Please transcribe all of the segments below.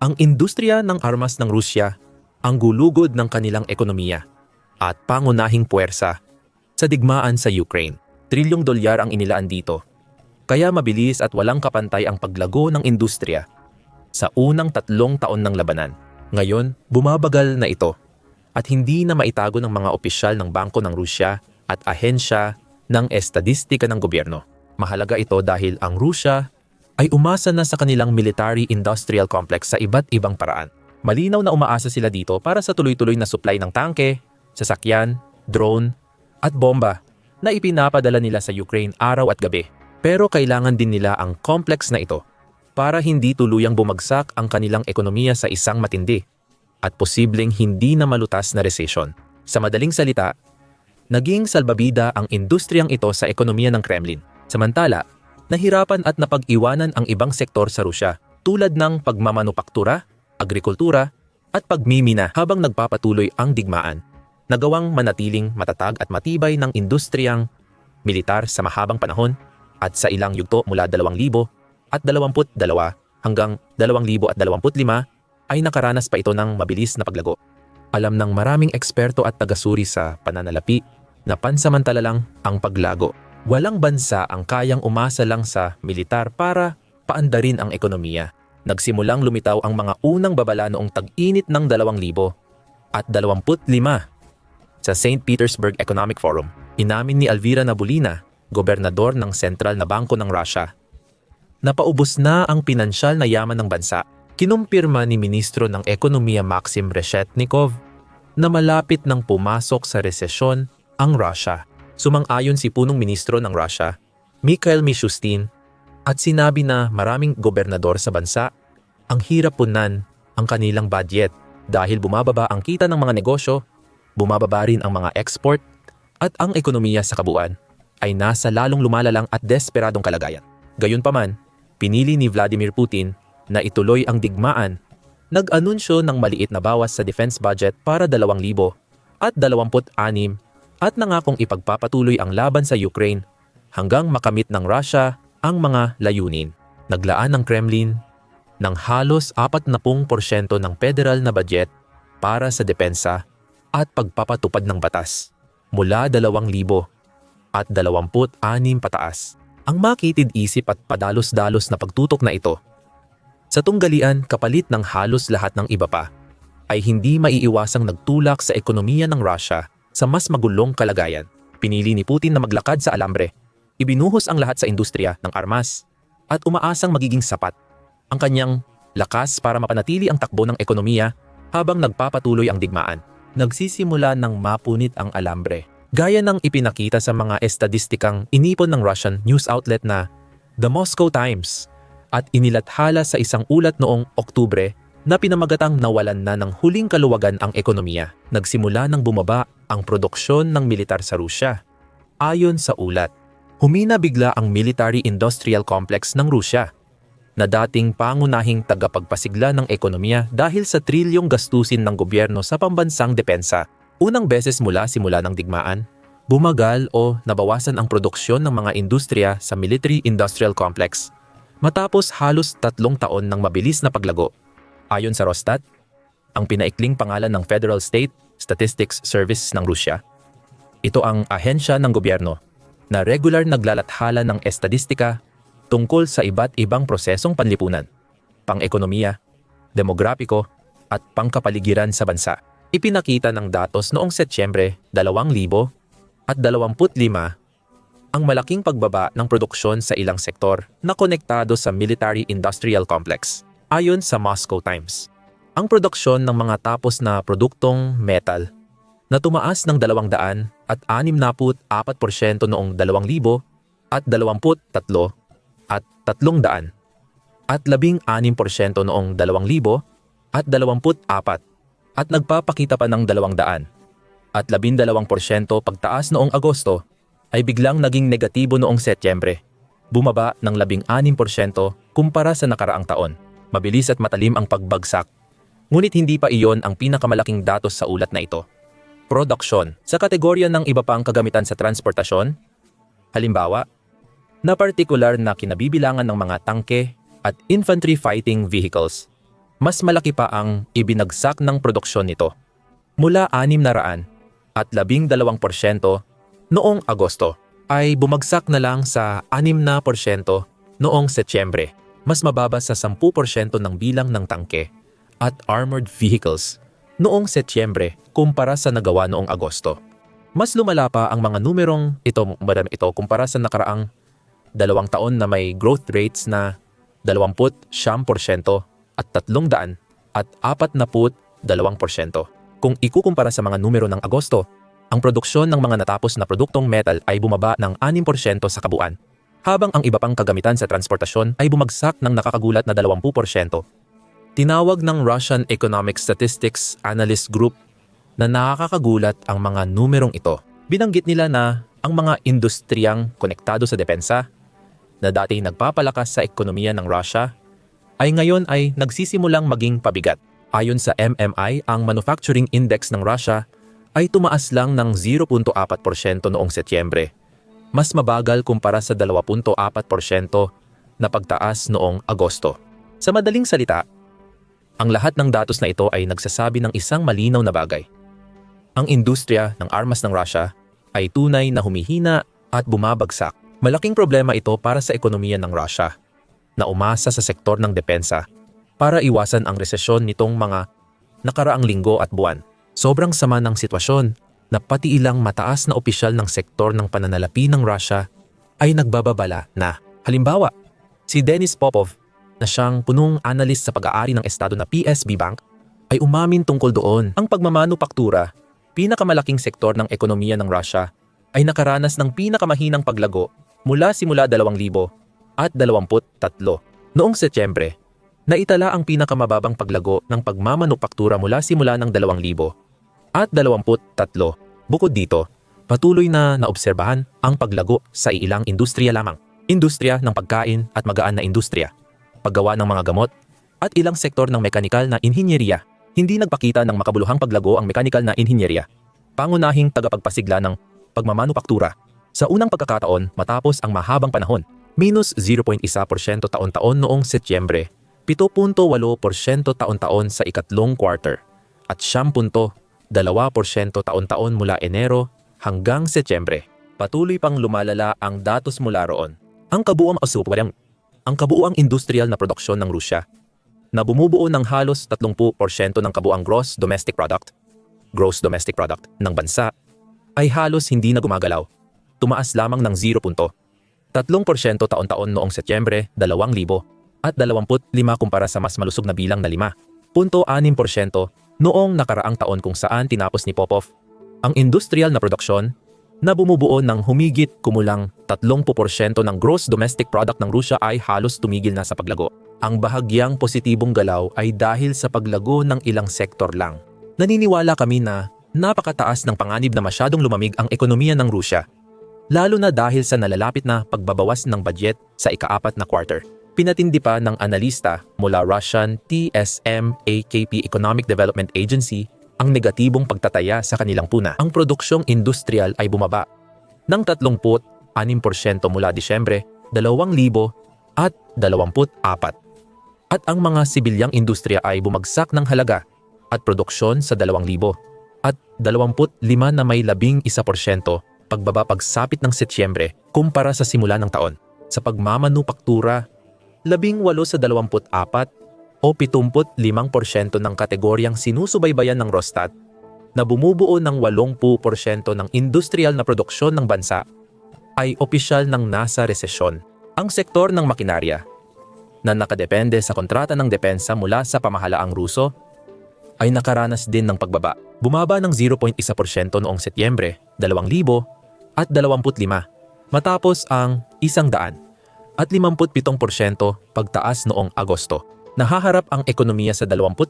Ang industriya ng armas ng Rusya ang gulugod ng kanilang ekonomiya at pangunahing puwersa sa digmaan sa Ukraine. Trilyong dolyar ang inilaan dito. Kaya mabilis at walang kapantay ang paglago ng industriya sa unang tatlong taon ng labanan. Ngayon, bumabagal na ito at hindi na maitago ng mga opisyal ng Bangko ng Rusya at ahensya ng estadistika ng gobyerno. Mahalaga ito dahil ang Rusya ay umasa na sa kanilang military-industrial complex sa iba't ibang paraan. Malinaw na umaasa sila dito para sa tuloy-tuloy na supply ng tangke, sasakyan, drone, at bomba na ipinapadala nila sa Ukraine araw at gabi. Pero kailangan din nila ang complex na ito para hindi tuluyang bumagsak ang kanilang ekonomiya sa isang matindi at posibleng hindi na malutas na recession. Sa madaling salita, naging salbabida ang industriyang ito sa ekonomiya ng Kremlin. Samantala, nahirapan at napag-iwanan ang ibang sektor sa Rusya tulad ng pagmamanupaktura, agrikultura, at pagmimina habang nagpapatuloy ang digmaan. Nagawang manatiling matatag at matibay ng industriyang militar sa mahabang panahon at sa ilang yugto mula 2000 at 22 hanggang 2025 ay nakaranas pa ito ng mabilis na paglago. Alam ng maraming eksperto at tagasuri sa pananalapi na pansamantala lang ang paglago. Walang bansa ang kayang umasa lang sa militar para paandarin ang ekonomiya. Nagsimulang lumitaw ang mga unang babala noong tag-init ng 2000 at 25 sa St. Petersburg Economic Forum. Inamin ni Alvira Nabulina, gobernador ng sentral na bangko ng Russia, napaubos na ang pinansyal na yaman ng bansa. Kinumpirma ni Ministro ng Ekonomiya Maxim Reshetnikov na malapit nang pumasok sa resesyon ang Russia. Sumang-ayon si punong ministro ng Russia, Mikhail Mishustin, at sinabi na maraming gobernador sa bansa ang hirap punan ang kanilang budget dahil bumababa ang kita ng mga negosyo, bumababa rin ang mga export, at ang ekonomiya sa kabuuan ay nasa lalong lumalalang at desperadong kalagayan. Gayunpaman, pinili ni Vladimir Putin na ituloy ang digmaan, nag-anunsyo ng maliit na bawas sa defense budget para 2,000 at 26 at nangakong ipagpapatuloy ang laban sa Ukraine hanggang makamit ng Russia ang mga layunin. Naglaan ng Kremlin ng halos 40% ng federal na budget para sa depensa at pagpapatupad ng batas mula 2,000 at 26 pataas. Ang makitid isip at padalos-dalos na pagtutok na ito sa tunggalian kapalit ng halos lahat ng iba pa ay hindi maiiwasang nagtulak sa ekonomiya ng Russia sa mas magulong kalagayan. Pinili ni Putin na maglakad sa alambre, ibinuhos ang lahat sa industriya ng armas at umaasang magiging sapat ang kanyang lakas para mapanatili ang takbo ng ekonomiya habang nagpapatuloy ang digmaan. Nagsisimula ng mapunit ang alambre. Gaya ng ipinakita sa mga estadistikang inipon ng Russian news outlet na The Moscow Times at inilathala sa isang ulat noong Oktubre na pinamagatang nawalan na ng huling kaluwagan ang ekonomiya. Nagsimula ng bumaba ang produksyon ng militar sa Rusya. Ayon sa ulat, humina bigla ang military-industrial complex ng Rusya na dating pangunahing tagapagpasigla ng ekonomiya dahil sa trilyong gastusin ng gobyerno sa pambansang depensa. Unang beses mula simula ng digmaan, bumagal o nabawasan ang produksyon ng mga industriya sa military-industrial complex matapos halos tatlong taon ng mabilis na paglago. Ayon sa Rostat, ang pinaikling pangalan ng Federal State Statistics Service ng Rusya, ito ang ahensya ng gobyerno na regular naglalathala ng estadistika tungkol sa iba't ibang prosesong panlipunan, pang-ekonomiya, demografiko, at pangkapaligiran sa bansa. Ipinakita ng datos noong Setyembre 2000 at 25 ang malaking pagbaba ng produksyon sa ilang sektor na konektado sa military-industrial complex. Ayon sa Moscow Times, ang produksyon ng mga tapos na produktong metal na tumaas ng 200 at 64% noong 2000 at 23 at 300 at 16% noong 2000 at 24 at nagpapakita pa ng 200 at 12% pagtaas noong Agosto ay biglang naging negatibo noong Setyembre, bumaba ng 16% kumpara sa nakaraang taon. Mabilis at matalim ang pagbagsak, ngunit hindi pa iyon ang pinakamalaking datos sa ulat na ito. Production sa kategorya ng iba pang kagamitan sa transportasyon, halimbawa, na partikular na kinabibilangan ng mga tangke at infantry fighting vehicles, mas malaki pa ang ibinagsak ng produksyon nito. Mula 600 at 12% noong Agosto ay bumagsak na lang sa 6 na porsyento noong Setyembre, mas mababa sa 10% ng bilang ng tangke at armored vehicles noong Setyembre kumpara sa nagawa noong Agosto. Mas lumala pa ang mga numerong ito, madam ito kumpara sa nakaraang dalawang taon na may growth rates na 20 at 300 at 42%. Kung ikukumpara sa mga numero ng Agosto, ang produksyon ng mga natapos na produktong metal ay bumaba ng 6% sa kabuuan, habang ang iba pang kagamitan sa transportasyon ay bumagsak ng nakakagulat na 20%. Tinawag ng Russian Economic Statistics Analyst Group na nakakagulat ang mga numerong ito. Binanggit nila na ang mga industriyang konektado sa depensa na dati nagpapalakas sa ekonomiya ng Russia ay ngayon ay nagsisimulang maging pabigat. Ayon sa MMI, ang manufacturing index ng Russia ay tumaas lang ng 0.4% noong Setyembre. Mas mabagal kumpara sa 2.4% na pagtaas noong Agosto. Sa madaling salita, ang lahat ng datos na ito ay nagsasabi ng isang malinaw na bagay. Ang industriya ng armas ng Russia ay tunay na humihina at bumabagsak Malaking problema ito para sa ekonomiya ng Russia na umasa sa sektor ng depensa para iwasan ang resesyon nitong mga nakaraang linggo at buwan. Sobrang sama ng sitwasyon na pati ilang mataas na opisyal ng sektor ng pananalapi ng Russia ay nagbababala na. Halimbawa, si Denis Popov na siyang punong analyst sa pag-aari ng estado na PSB Bank ay umamin tungkol doon. Ang pagmamanupaktura, pinakamalaking sektor ng ekonomiya ng Russia, ay nakaranas ng pinakamahinang paglago mula simula 2000 at 23. Noong Setyembre, naitala ang pinakamababang paglago ng pagmamanupaktura mula simula ng 2000 at 23. Bukod dito, patuloy na naobserbahan ang paglago sa ilang industriya lamang. Industriya ng pagkain at magaan na industriya, paggawa ng mga gamot, at ilang sektor ng mekanikal na inhinyeriya. Hindi nagpakita ng makabuluhang paglago ang mekanikal na inhinyeriya. Pangunahing tagapagpasigla ng pagmamanupaktura sa unang pagkakataon matapos ang mahabang panahon, minus 0.1% taon-taon noong Setyembre, 7.8% taon-taon sa ikatlong quarter, at 10.2% taon-taon mula Enero hanggang Setyembre. Patuloy pang lumalala ang datos mula roon. Ang kabuuang asupwarang ang kabuuang industrial na produksyon ng Rusya na bumubuo ng halos 30% ng kabuang gross domestic product, gross domestic product ng bansa ay halos hindi na gumagalaw tumaas lamang ng 0.3% taon-taon noong Setyembre 2000 at 25 kumpara sa mas malusog na bilang na 5.6% noong nakaraang taon kung saan tinapos ni Popov ang industrial na produksyon na bumubuo ng humigit kumulang 30% ng gross domestic product ng Rusya ay halos tumigil na sa paglago. Ang bahagyang positibong galaw ay dahil sa paglago ng ilang sektor lang. Naniniwala kami na napakataas ng panganib na masyadong lumamig ang ekonomiya ng Rusya lalo na dahil sa nalalapit na pagbabawas ng budget sa ikaapat na quarter. Pinatindi pa ng analista mula Russian TSM-AKP Economic Development Agency ang negatibong pagtataya sa kanilang puna. Ang produksyong industrial ay bumaba ng 36% mula Disyembre 2000 at 24. At ang mga sibilyang industriya ay bumagsak ng halaga at produksyon sa 2,000 at 25 na may 11% pagbaba pagsapit ng Setyembre kumpara sa simula ng taon. Sa pagmamanupaktura, 18 sa 24 o 75% ng kategoryang sinusubaybayan ng Rostat na bumubuo ng 80% ng industrial na produksyon ng bansa ay opisyal ng nasa resesyon. Ang sektor ng makinarya na nakadepende sa kontrata ng depensa mula sa pamahalaang Ruso ay nakaranas din ng pagbaba. Bumaba ng 0.1% noong Setyembre 2000 at 25 matapos ang 100 at 57% pagtaas noong Agosto. Nahaharap ang ekonomiya sa 21%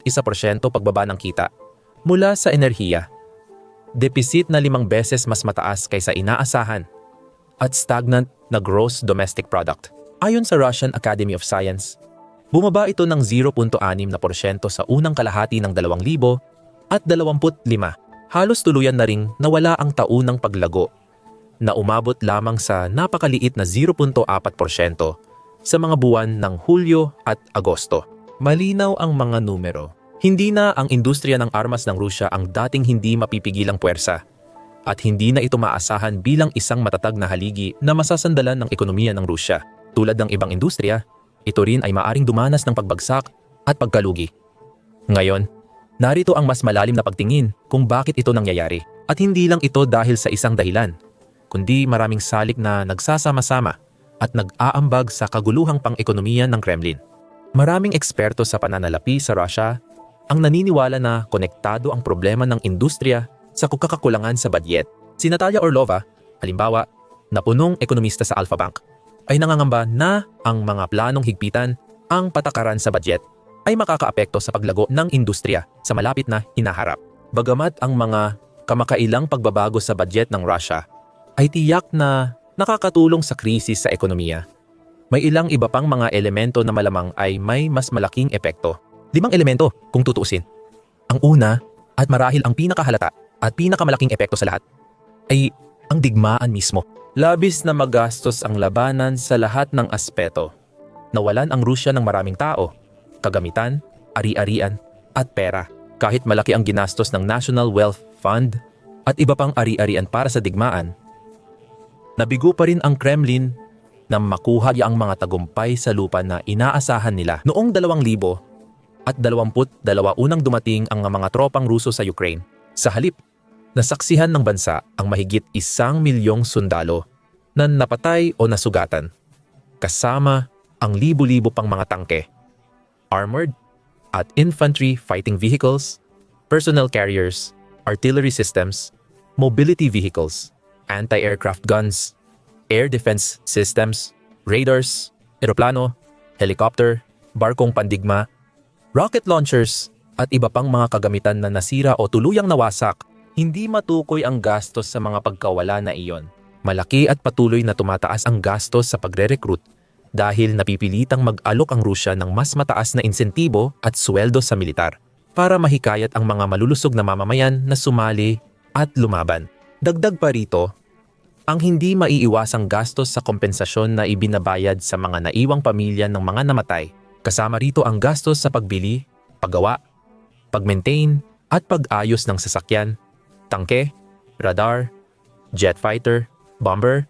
pagbaba ng kita mula sa enerhiya. Deficit na limang beses mas mataas kaysa inaasahan at stagnant na gross domestic product. Ayon sa Russian Academy of Science, bumaba ito ng 0.6% sa unang kalahati ng 2000 at 25. Halos tuluyan na ring nawala ang taunang paglago na umabot lamang sa napakaliit na 0.4% sa mga buwan ng Hulyo at Agosto. Malinaw ang mga numero. Hindi na ang industriya ng armas ng Rusya ang dating hindi mapipigilang puwersa. At hindi na ito maasahan bilang isang matatag na haligi na masasandalan ng ekonomiya ng Rusya. Tulad ng ibang industriya, ito rin ay maaring dumanas ng pagbagsak at pagkalugi. Ngayon, narito ang mas malalim na pagtingin kung bakit ito nangyayari. At hindi lang ito dahil sa isang dahilan, kundi maraming salik na nagsasama-sama at nag-aambag sa kaguluhang pang-ekonomiya ng Kremlin. Maraming eksperto sa pananalapi sa Russia ang naniniwala na konektado ang problema ng industriya sa kakakulangan sa budget. Si Natalia Orlova, halimbawa, na punong ekonomista sa Alpha Bank, ay nangangamba na ang mga planong higpitan ang patakaran sa budget ay makakaapekto sa paglago ng industriya sa malapit na hinaharap. Bagamat ang mga kamakailang pagbabago sa budget ng Russia ay tiyak na nakakatulong sa krisis sa ekonomiya. May ilang iba pang mga elemento na malamang ay may mas malaking epekto. Limang elemento kung tutuusin. Ang una at marahil ang pinakahalata at pinakamalaking epekto sa lahat ay ang digmaan mismo. Labis na magastos ang labanan sa lahat ng aspeto. Nawalan ang Rusya ng maraming tao, kagamitan, ari-arian at pera. Kahit malaki ang ginastos ng National Wealth Fund at iba pang ari-arian para sa digmaan, nabigo pa rin ang Kremlin na makuha ang mga tagumpay sa lupa na inaasahan nila. Noong 2000 at 22 unang dumating ang mga tropang Ruso sa Ukraine. Sa halip, nasaksihan ng bansa ang mahigit isang milyong sundalo na napatay o nasugatan. Kasama ang libo-libo pang mga tangke, armored at infantry fighting vehicles, personnel carriers, artillery systems, mobility vehicles, anti-aircraft guns, air defense systems, radars, eroplano, helicopter, barkong pandigma, rocket launchers, at iba pang mga kagamitan na nasira o tuluyang nawasak, hindi matukoy ang gastos sa mga pagkawala na iyon. Malaki at patuloy na tumataas ang gastos sa pagre-recruit dahil napipilitang mag-alok ang Rusya ng mas mataas na insentibo at sweldo sa militar para mahikayat ang mga malulusog na mamamayan na sumali at lumaban. Dagdag pa rito, ang hindi maiiwasang gastos sa kompensasyon na ibinabayad sa mga naiwang pamilya ng mga namatay, kasama rito ang gastos sa pagbili, paggawa, pag-maintain at pag-ayos ng sasakyan, tangke, radar, jet fighter, bomber,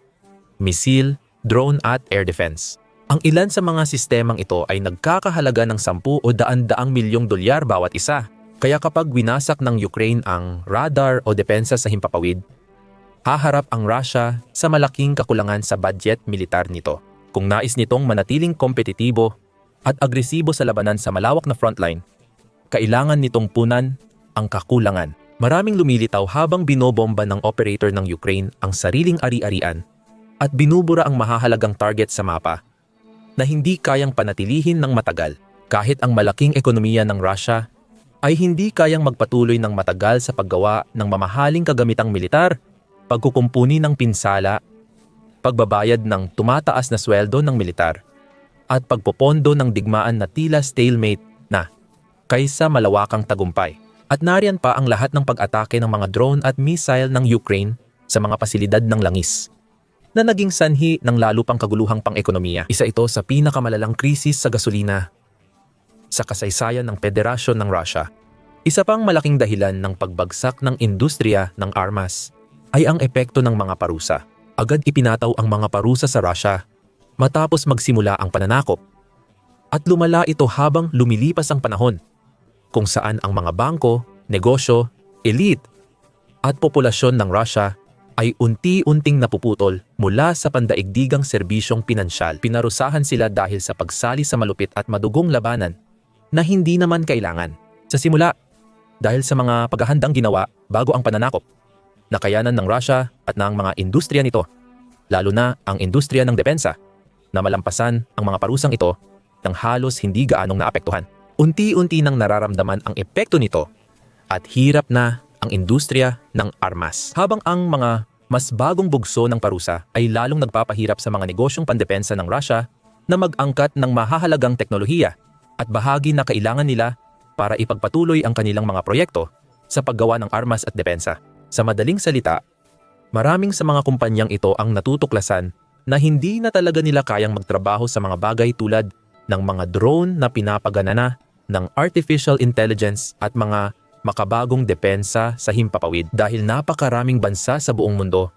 misil, drone at air defense. Ang ilan sa mga sistemang ito ay nagkakahalaga ng 10 o daan-daang milyong dolyar bawat isa. Kaya kapag winasak ng Ukraine ang radar o depensa sa himpapawid, haharap ang Russia sa malaking kakulangan sa budget militar nito. Kung nais nitong manatiling kompetitibo at agresibo sa labanan sa malawak na frontline, kailangan nitong punan ang kakulangan. Maraming lumilitaw habang binobomba ng operator ng Ukraine ang sariling ari-arian at binubura ang mahahalagang target sa mapa na hindi kayang panatilihin ng matagal kahit ang malaking ekonomiya ng Russia ay hindi kayang magpatuloy ng matagal sa paggawa ng mamahaling kagamitang militar, pagkukumpuni ng pinsala, pagbabayad ng tumataas na sweldo ng militar, at pagpopondo ng digmaan na tila stalemate na kaysa malawakang tagumpay. At nariyan pa ang lahat ng pag-atake ng mga drone at missile ng Ukraine sa mga pasilidad ng langis na naging sanhi ng lalo pang kaguluhang pang-ekonomiya. Isa ito sa pinakamalalang krisis sa gasolina sa kasaysayan ng Federasyon ng Russia. Isa pang malaking dahilan ng pagbagsak ng industriya ng armas ay ang epekto ng mga parusa. Agad ipinataw ang mga parusa sa Russia matapos magsimula ang pananakop. At lumala ito habang lumilipas ang panahon kung saan ang mga bangko, negosyo, elite at populasyon ng Russia ay unti-unting napuputol mula sa pandaigdigang serbisyong pinansyal. Pinarusahan sila dahil sa pagsali sa malupit at madugong labanan na hindi naman kailangan. Sa simula, dahil sa mga paghahandang ginawa bago ang pananakop, nakayanan ng Russia at ng mga industriya nito, lalo na ang industriya ng depensa, na malampasan ang mga parusang ito nang halos hindi gaanong naapektuhan. Unti-unti nang nararamdaman ang epekto nito at hirap na ang industriya ng armas. Habang ang mga mas bagong bugso ng parusa ay lalong nagpapahirap sa mga negosyong pandepensa ng Russia na mag-angkat ng mahahalagang teknolohiya at bahagi na kailangan nila para ipagpatuloy ang kanilang mga proyekto sa paggawa ng armas at depensa. Sa madaling salita, maraming sa mga kumpanyang ito ang natutuklasan na hindi na talaga nila kayang magtrabaho sa mga bagay tulad ng mga drone na pinapagana na ng artificial intelligence at mga makabagong depensa sa himpapawid dahil napakaraming bansa sa buong mundo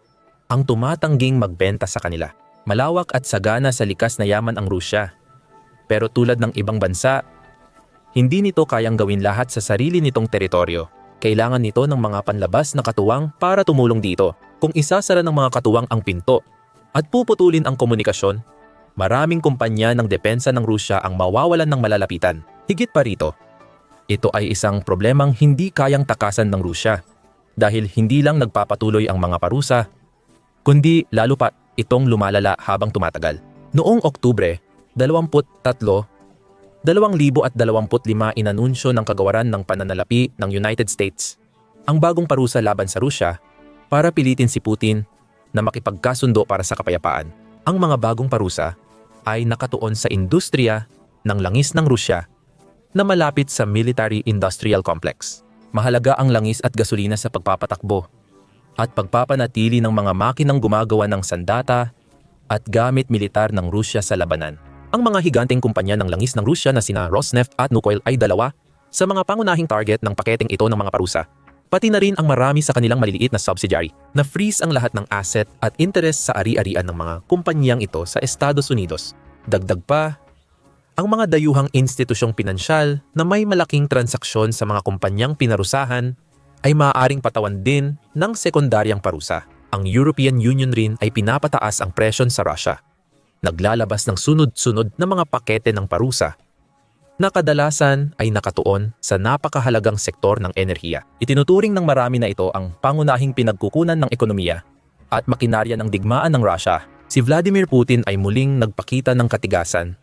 ang tumatangging magbenta sa kanila. Malawak at sagana sa likas na yaman ang Rusya. Pero tulad ng ibang bansa, hindi nito kayang gawin lahat sa sarili nitong teritoryo. Kailangan nito ng mga panlabas na katuwang para tumulong dito. Kung isasara ng mga katuwang ang pinto at puputulin ang komunikasyon, maraming kumpanya ng depensa ng Rusya ang mawawalan ng malalapitan. Higit pa rito, ito ay isang problemang hindi kayang takasan ng Rusya dahil hindi lang nagpapatuloy ang mga parusa, kundi lalo pa itong lumalala habang tumatagal. Noong Oktubre 23, 2025 inanunsyo ng kagawaran ng pananalapi ng United States ang bagong parusa laban sa Rusya para pilitin si Putin na makipagkasundo para sa kapayapaan. Ang mga bagong parusa ay nakatuon sa industriya ng langis ng Rusya na malapit sa military-industrial complex. Mahalaga ang langis at gasolina sa pagpapatakbo at pagpapanatili ng mga makinang gumagawa ng sandata at gamit militar ng Rusya sa labanan. Ang mga higanteng kumpanya ng langis ng Rusya na sina Rosneft at Lukoil ay dalawa sa mga pangunahing target ng paketeng ito ng mga parusa. Pati na rin ang marami sa kanilang maliliit na subsidiary na freeze ang lahat ng asset at interest sa ari-arian ng mga kumpanyang ito sa Estados Unidos. Dagdag pa, ang mga dayuhang institusyong pinansyal na may malaking transaksyon sa mga kumpanyang pinarusahan ay maaaring patawan din ng sekundaryang parusa. Ang European Union rin ay pinapataas ang presyon sa Russia. Naglalabas ng sunod-sunod na mga pakete ng parusa na kadalasan ay nakatuon sa napakahalagang sektor ng enerhiya. Itinuturing ng marami na ito ang pangunahing pinagkukunan ng ekonomiya at makinarya ng digmaan ng Russia. Si Vladimir Putin ay muling nagpakita ng katigasan.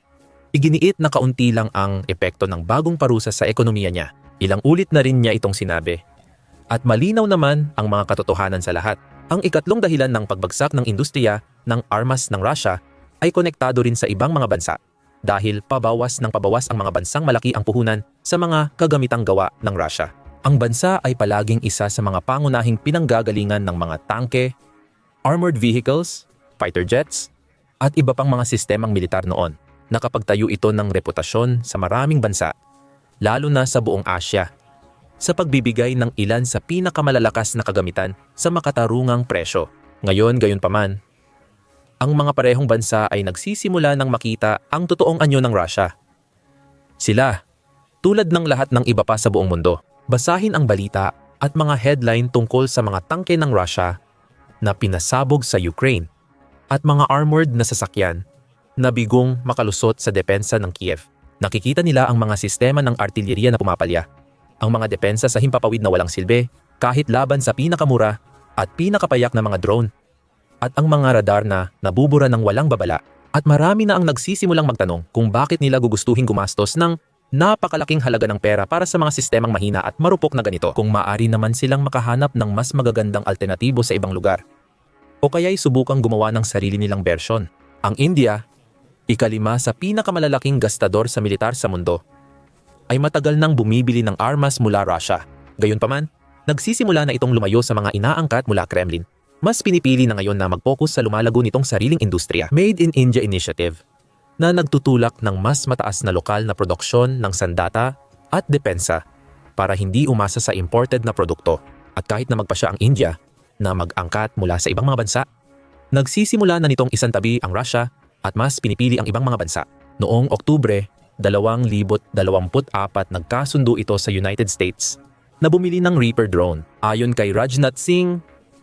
Iginiit na kaunti lang ang epekto ng bagong parusa sa ekonomiya niya. Ilang ulit na rin niya itong sinabi. At malinaw naman ang mga katotohanan sa lahat. Ang ikatlong dahilan ng pagbagsak ng industriya ng armas ng Russia ay konektado rin sa ibang mga bansa dahil pabawas ng pabawas ang mga bansang malaki ang puhunan sa mga kagamitang gawa ng Russia. Ang bansa ay palaging isa sa mga pangunahing pinanggagalingan ng mga tangke, armored vehicles, fighter jets, at iba pang mga sistemang militar noon. Nakapagtayo ito ng reputasyon sa maraming bansa, lalo na sa buong Asya, sa pagbibigay ng ilan sa pinakamalalakas na kagamitan sa makatarungang presyo. Ngayon, gayon paman, ang mga parehong bansa ay nagsisimula ng makita ang totoong anyo ng Russia. Sila, tulad ng lahat ng iba pa sa buong mundo, basahin ang balita at mga headline tungkol sa mga tangke ng Russia na pinasabog sa Ukraine at mga armored na sasakyan na bigong makalusot sa depensa ng Kiev. Nakikita nila ang mga sistema ng artilyeriya na pumapalya, ang mga depensa sa himpapawid na walang silbi, kahit laban sa pinakamura at pinakapayak na mga drone at ang mga radar na nabubura ng walang babala at marami na ang nagsisimulang magtanong kung bakit nila gugustuhin gumastos ng napakalaking halaga ng pera para sa mga sistemang mahina at marupok na ganito kung maaari naman silang makahanap ng mas magagandang alternatibo sa ibang lugar. O kaya'y subukang gumawa ng sarili nilang bersyon. Ang India, ikalima sa pinakamalalaking gastador sa militar sa mundo, ay matagal nang bumibili ng armas mula Russia. Gayunpaman, nagsisimula na itong lumayo sa mga inaangkat mula Kremlin mas pinipili na ngayon na mag-focus sa lumalago nitong sariling industriya. Made in India Initiative na nagtutulak ng mas mataas na lokal na produksyon ng sandata at depensa para hindi umasa sa imported na produkto. At kahit na magpasya ang India na mag-angkat mula sa ibang mga bansa, nagsisimula na nitong isantabi ang Russia at mas pinipili ang ibang mga bansa. Noong Oktubre 2024 nagkasundo ito sa United States na bumili ng Reaper drone. Ayon kay Rajnath Singh,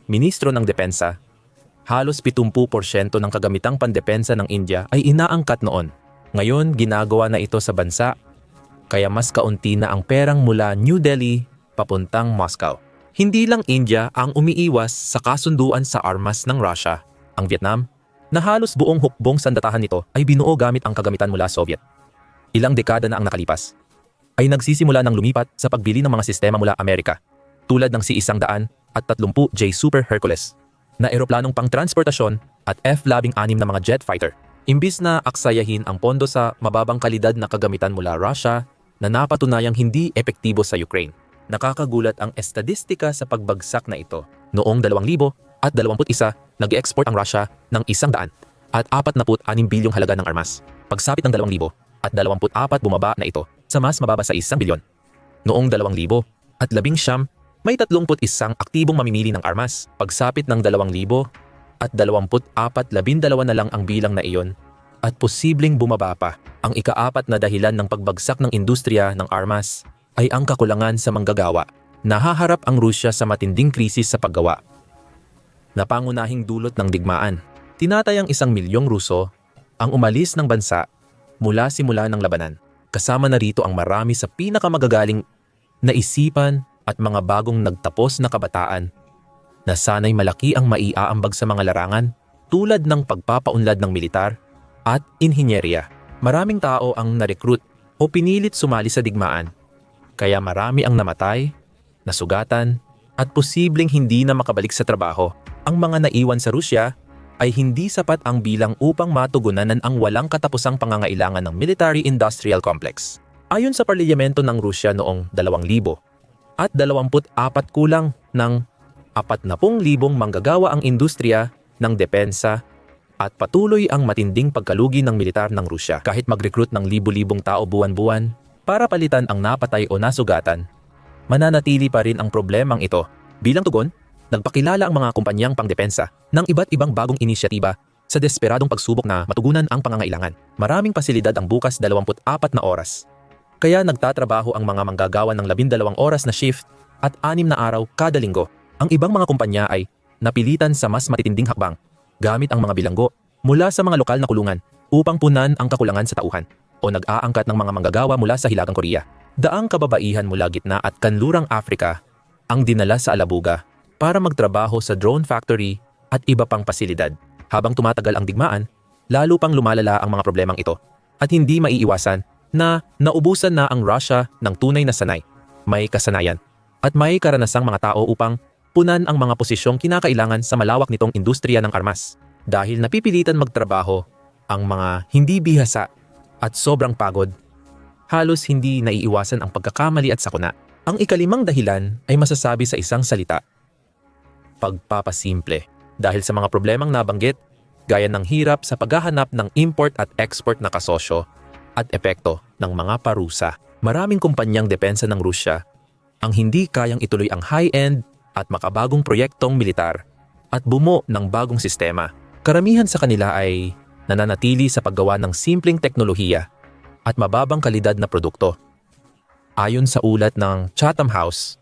Ministro ng Depensa, halos 70% ng kagamitang pandepensa ng India ay inaangkat noon. Ngayon, ginagawa na ito sa bansa, kaya mas kaunti na ang perang mula New Delhi papuntang Moscow. Hindi lang India ang umiiwas sa kasunduan sa armas ng Russia. Ang Vietnam, na halos buong hukbong sandatahan nito ay binuo gamit ang kagamitan mula Soviet. Ilang dekada na ang nakalipas, ay nagsisimula ng lumipat sa pagbili ng mga sistema mula Amerika, tulad ng C-100 at 30 J Super Hercules na eroplanong pang-transportasyon at F-16 na mga jet fighter. Imbis na aksayahin ang pondo sa mababang kalidad na kagamitan mula Russia na napatunayang hindi epektibo sa Ukraine. Nakakagulat ang estadistika sa pagbagsak na ito. Noong 2000 at 21, nag-export ang Russia ng 100 at 46 bilyong halaga ng armas. Pagsapit ng 2000, at 24 bumaba na ito sa mas mababa sa 1 bilyon. Noong 2000 at 11 may 31 aktibong mamimili ng armas. Pagsapit ng 2,000 at 24 labindalawa na lang ang bilang na iyon at posibleng bumaba pa. Ang ikaapat na dahilan ng pagbagsak ng industriya ng armas ay ang kakulangan sa manggagawa. Nahaharap ang Rusya sa matinding krisis sa paggawa. Napangunahing dulot ng digmaan. Tinatayang isang milyong Ruso ang umalis ng bansa mula simula ng labanan. Kasama na rito ang marami sa pinakamagagaling na isipan at mga bagong nagtapos na kabataan na sanay malaki ang maiaambag sa mga larangan tulad ng pagpapaunlad ng militar at inhinyerya. Maraming tao ang narekrut o pinilit sumali sa digmaan. Kaya marami ang namatay, nasugatan, at posibleng hindi na makabalik sa trabaho. Ang mga naiwan sa Rusya ay hindi sapat ang bilang upang matugunan ang walang katapusang pangangailangan ng military-industrial complex. Ayon sa parliyamento ng Rusya noong 2000 at 24 kulang ng 40,000 manggagawa ang industriya ng depensa at patuloy ang matinding pagkalugi ng militar ng Rusya kahit mag-recruit ng libu-libong tao buwan-buwan para palitan ang napatay o nasugatan. Mananatili pa rin ang problemang ito. Bilang tugon, nagpakilala ang mga kumpanyang pangdepensa ng iba't ibang bagong inisyatiba sa desperadong pagsubok na matugunan ang pangangailangan. Maraming pasilidad ang bukas 24 na oras. Kaya nagtatrabaho ang mga manggagawa ng 12 oras na shift at 6 na araw kada linggo. Ang ibang mga kumpanya ay napilitan sa mas matitinding hakbang gamit ang mga bilanggo mula sa mga lokal na kulungan upang punan ang kakulangan sa tauhan o nag-aangkat ng mga manggagawa mula sa Hilagang Korea. Daang kababaihan mula gitna at kanlurang Afrika ang dinala sa Alabuga para magtrabaho sa drone factory at iba pang pasilidad. Habang tumatagal ang digmaan, lalo pang lumalala ang mga problemang ito at hindi maiiwasan na naubusan na ang Russia ng tunay na sanay, may kasanayan at may karanasang mga tao upang punan ang mga posisyong kinakailangan sa malawak nitong industriya ng armas dahil napipilitan magtrabaho ang mga hindi bihasa at sobrang pagod. Halos hindi naiiwasan ang pagkakamali at sakuna. Ang ikalimang dahilan ay masasabi sa isang salita. Pagpapasimple. Dahil sa mga problemang nabanggit, gaya ng hirap sa paghahanap ng import at export na kasosyo at epekto ng mga parusa. Maraming kumpanyang depensa ng Rusya ang hindi kayang ituloy ang high-end at makabagong proyektong militar at bumo ng bagong sistema. Karamihan sa kanila ay nananatili sa paggawa ng simpleng teknolohiya at mababang kalidad na produkto. Ayon sa ulat ng Chatham House,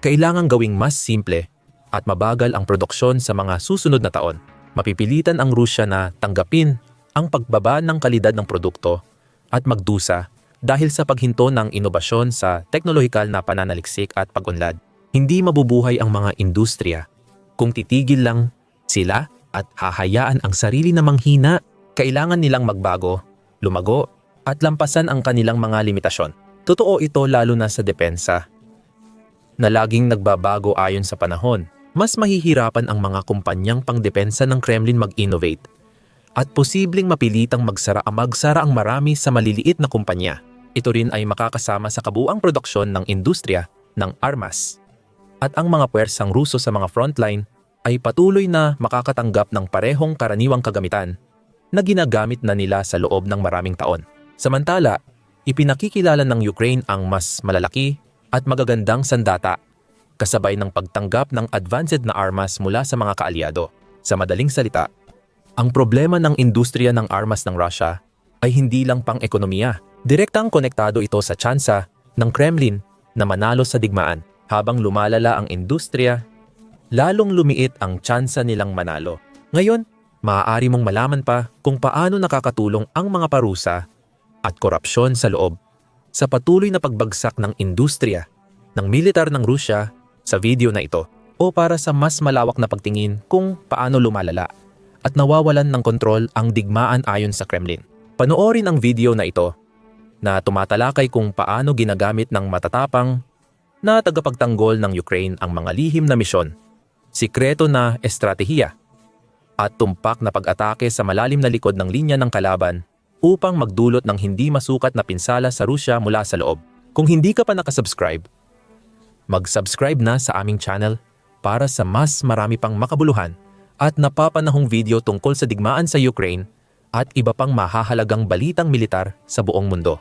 kailangang gawing mas simple at mabagal ang produksyon sa mga susunod na taon. Mapipilitan ang Rusya na tanggapin ang pagbaba ng kalidad ng produkto at magdusa dahil sa paghinto ng inobasyon sa teknolohikal na pananaliksik at pagunlad. Hindi mabubuhay ang mga industriya kung titigil lang sila at hahayaan ang sarili na manghina. Kailangan nilang magbago, lumago, at lampasan ang kanilang mga limitasyon. Totoo ito lalo na sa depensa na laging nagbabago ayon sa panahon. Mas mahihirapan ang mga kumpanyang pangdepensa ng Kremlin mag-innovate at posibleng mapilitang magsara, magsara ang marami sa maliliit na kumpanya. Ito rin ay makakasama sa kabuang produksyon ng industriya ng armas at ang mga puwersang Ruso sa mga frontline ay patuloy na makakatanggap ng parehong karaniwang kagamitan na ginagamit na nila sa loob ng maraming taon. Samantala, ipinakikilala ng Ukraine ang mas malalaki at magagandang sandata kasabay ng pagtanggap ng advanced na armas mula sa mga kaalyado. Sa madaling salita, ang problema ng industriya ng armas ng Russia ay hindi lang pang-ekonomiya. Direktang konektado ito sa tsansa ng Kremlin na manalo sa digmaan habang lumalala ang industriya, lalong lumiit ang tsansa nilang manalo. Ngayon, maaari mong malaman pa kung paano nakakatulong ang mga parusa at korupsyon sa loob sa patuloy na pagbagsak ng industriya ng militar ng Rusya sa video na ito o para sa mas malawak na pagtingin kung paano lumalala at nawawalan ng kontrol ang digmaan ayon sa Kremlin. Panoorin ang video na ito na tumatalakay kung paano ginagamit ng matatapang na tagapagtanggol ng Ukraine ang mga lihim na misyon, sikreto na estratehiya, at tumpak na pag-atake sa malalim na likod ng linya ng kalaban upang magdulot ng hindi masukat na pinsala sa Rusya mula sa loob. Kung hindi ka pa nakasubscribe, mag-subscribe na sa aming channel para sa mas marami pang makabuluhan at napapanahong video tungkol sa digmaan sa Ukraine at iba pang mahahalagang balitang militar sa buong mundo.